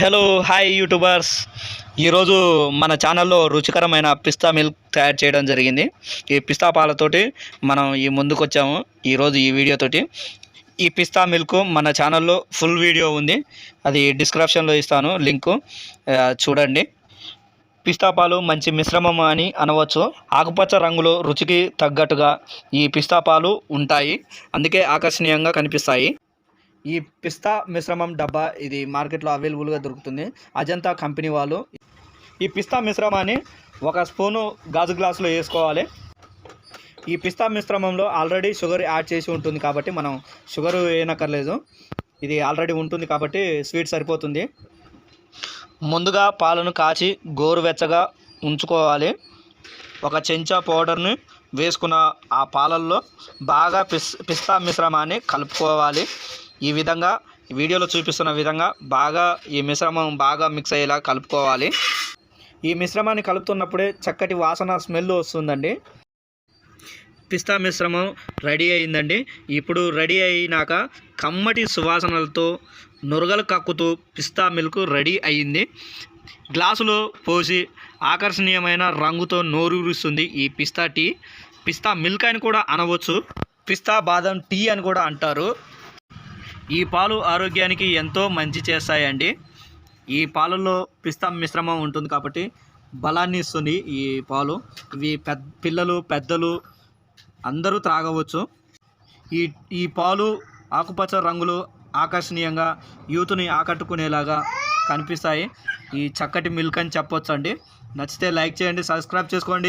Hello hi YouTubers ఈరోజు మన ఛానల్లో రుచికరమైన పిస్తా మిల్క్ తయారు చేయడం జరిగింది. ఈ పిస్తా పాలతోటి మనం ఈ ముందుకు వచ్చాము ఈరోజు ఈ వీడియోతోటి ఈ పిస్తా మిల్క్ మన ఛానల్లో ఫుల్ వీడియో ఉంది. అది డిస్క్రిప్షన్లో ఇస్తాను లింకు చూడండి. పిస్తా పాలు మంచి మిశ్రమం అని అనవచ్చు. ఆకుపచ్చ రంగులో రుచికి తగ్గట్టుగా ఈ పిస్తా పాలు ఉంటాయి. అందుకే ఆకర్షణీయంగా కనిపిస్తాయి. ఈ పిస్తా మిశ్రమం డబ్బా ఇది మార్కెట్లో అవైలబుల్గా దొరుకుతుంది. అజంతా కంపెనీ వాళ్ళు ఈ పిస్తా మిశ్రమాన్ని ఒక స్పూను గాజు గ్లాసులో వేసుకోవాలి. ఈ పిస్తా మిశ్రమంలో ఆల్రెడీ షుగర్ యాడ్ చేసి ఉంటుంది కాబట్టి మనం షుగర్ వేయనక్కర్లేదు. ఇది ఆల్రెడీ ఉంటుంది కాబట్టి స్వీట్ సరిపోతుంది. ముందుగా పాలను కాచి గోరువెచ్చగా ఉంచుకోవాలి. ఒక చెంచా పౌడర్ని వేసుకున్న ఆ పాలల్లో బాగా పిస్ పిస్తా మిశ్రమాన్ని కలుపుకోవాలి. ఈ విధంగా వీడియోలో చూపిస్తున్న విధంగా బాగా ఈ మిశ్రమం బాగా మిక్స్ అయ్యేలా కలుపుకోవాలి. ఈ మిశ్రమాన్ని కలుపుతున్నప్పుడే చక్కటి వాసన స్మెల్ వస్తుందండి. పిస్తా మిశ్రమం రెడీ అయిందండి ఇప్పుడు రెడీ అయినాక కమ్మటి సువాసనలతో నురగలు కక్కుతూ పిస్తా మిల్క్ రెడీ అయ్యింది. గ్లాసులో పోసి ఆకర్షణీయమైన రంగుతో నోరూరుస్తుంది ఈ పిస్తా టీ. పిస్తా మిల్క్ అని కూడా అనవచ్చు. పిస్తా బాదం టీ అని కూడా అంటారు. ఈ పాలు ఆరోగ్యానికి ఎంతో మంచి చేస్తాయండి. ఈ పాలల్లో పిస్తా మిశ్రమం ఉంటుంది కాబట్టి బలాన్ని ఇస్తుంది ఈ పాలు. ఇవి పెద్ద పిల్లలు పెద్దలు అందరూ త్రాగవచ్చు. ఈ ఈ పాలు ఆకుపచ్చ రంగులు ఆకర్షణీయంగా యూత్ని ఆకట్టుకునేలాగా కనిపిస్తాయి. ఈ చక్కటి మిల్క్ అని చెప్పొచ్చు అండి నచ్చితే లైక్ చేయండి సబ్స్క్రైబ్ చేసుకోండి.